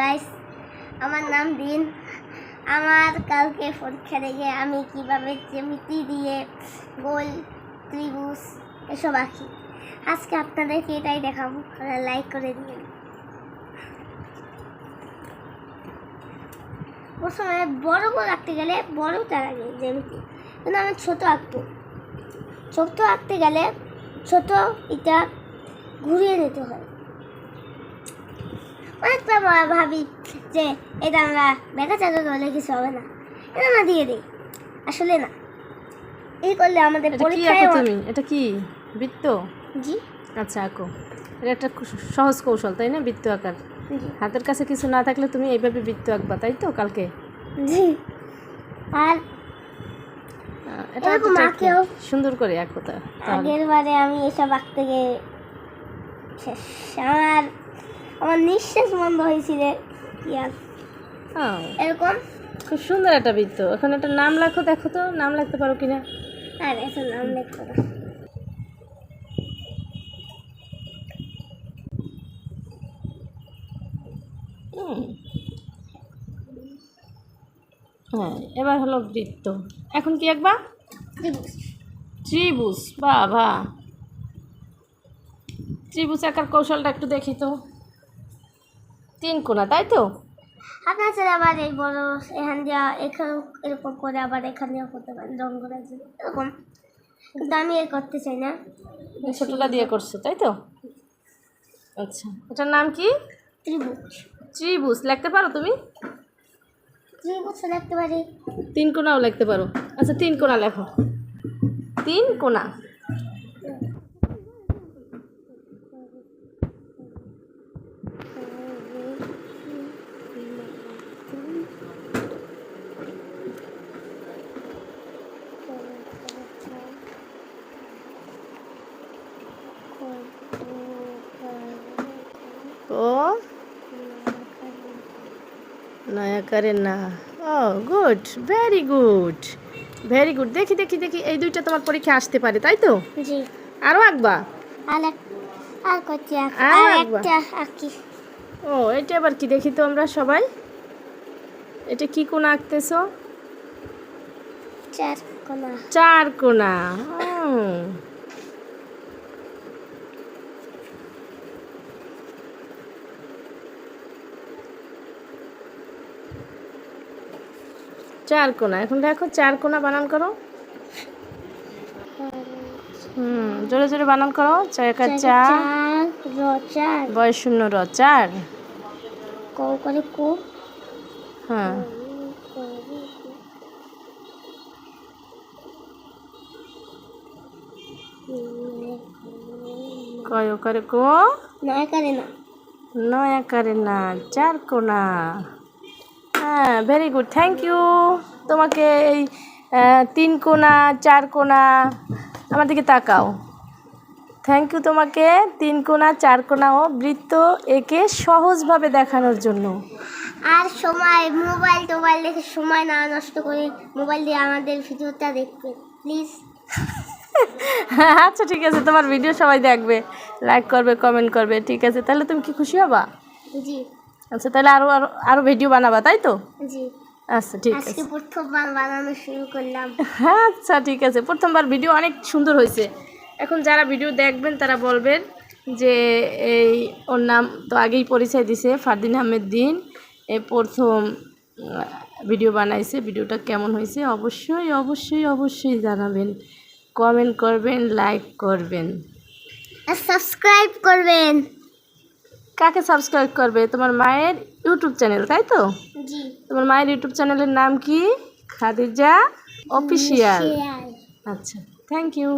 Guys আমার নাম দিন। আমার কালকে পরীক্ষা দেখে আমি কীভাবে জ্যামিতি দিয়ে গোল, ত্রিভুজ, এসব আঁকি আজকে আপনাদেরকে এটাই দেখাবো। লাইক করে দিন প্রথমে বড় গোল আঁকতে গেলে বড়টা লাগে জ্যামিতি। কিন্তু আমি ছোটো আঁকবো। ছোট আঁকতে গেলে ছোট এটা ঘুরিয়ে নিতে হয়। অনেকটা ভাবি যে এটা আমরা করলে কিছু হবে না। এটা না দিয়ে দিই। আসলে না। এই করলে আমাদের পরীক্ষায় তুমি? এটা কি? বৃত্ত? জি। আচ্ছা আঁকো। এটা একটা সহজ কৌশল তাই না? বৃত্ত আঁকার। হাতের কাছে কিছু না থাকলে তুমি এইভাবে বৃত্ত আঁকবা তাই তো কালকে? জি। আর এটা। সুন্দর করে আঁকো তা আগের বারে আমি এসব আঁকতে গিয়ে শেষ। আমার আমার নিঃশ্বাস বন্ধ হয়েছিল। হ্যাঁ, এরকম? খুব সুন্দর একটা বৃত্ত। এখন একটা নাম লেখো দেখো তো নাম লিখতে পারো কিনা? আর এখন নাম লিখতে না হুম। হ্যাঁ এবার হলো বৃত্ত। এখন কি আঁকবা ত্রিভুজ। বাহ বাহ ত্রিভুজ আঁকার কৌশলটা একটু দেখি তো। তিন কোনা তাই তো? আপনার ছেলে আবার এই বড় এখান দিয়ে এখানে এরকম করে আবার এখান দিয়ে করতে পারেন রং করে আছে এরকম। কিন্তু আমি এর করতে চাই না। ছোটটা দিয়ে করছ তাই তো? আচ্ছা এটার নাম কি? ত্রিভুজ। ত্রিভুজ লিখতে পারো তুমি? ত্রিভুজ লিখতে পারি। তিন কোনাও লিখতে পারো। আচ্ছা তিন কোনা লেখো। তিন কোনা। ও? নয়া না। ও good very good very good দেখি দেখি দেখি এই দুইটা তোমার পরীক্ষা আসতে পারে তাই তো? জি। আঁকবা? আর আর করছি আর আর একটা আঁকি। ও এটা আবার কি? দেখি তো আমরা সবাই। এটা কি কোনা আঁকতেছো? চার কোনা। চার কোনা এখন দেখো চার কোনা বানান করো। হুম জোরে জোরে বানান করো। চার চার বয়স শূন্য র চার। কৌ করে কো হ্যাঁ। কয় করে কো নয় করে না নয়া করে না চার কোনা হ্যাঁ ভেরি গুড থ্যাংক ইউ তোমাকে এই তিন কোনা চার কোনা আমার দিকে তাকাও থ্যাংক ইউ তোমাকে তিন কোনা চার কোনা ও বৃত্ত একে সহজভাবে দেখানোর জন্য। আর সময় মোবাইল টোবাইল দেখে সময় না নষ্ট করে মোবাইল দিয়ে আমাদের ভিডিওটা দেখবেন প্লিজ। আচ্ছা ঠিক আছে তোমার ভিডিও সবাই দেখবে লাইক করবে কমেন্ট করবে ঠিক আছে তাহলে তুমি কি খুশি হবা? জি। আচ্ছা তাহলে আরও আরও আরও ভিডিও বানাবা তাই তো? জি। আচ্ছা ঠিক আছে। প্রথমবার বানানো শুরু করলাম। আচ্ছা ঠিক আছে প্রথমবার ভিডিও অনেক সুন্দর হয়েছে। এখন যারা ভিডিও দেখবেন তারা বলবেন যে এই ওর নাম তো আগেই পরিচয় দিছে ফারদিন আহমেদ দিন এ প্রথম ভিডিও বানাইছে ভিডিওটা কেমন হয়েছে? অবশ্যই অবশ্যই অবশ্যই জানাবেন। কমেন্ট করবেন লাইক করবেন। আর সাবস্ক্রাইব করবেন। কাকে সাবস্ক্রাইব করবে? তোমার মায়ের ইউটিউব চ্যানেল তাই তো? জি। তোমার মায়ের ইউটিউব চ্যানেলের নাম কি? খাদিজা অফিসিয়াল আচ্ছা থ্যাংক ইউ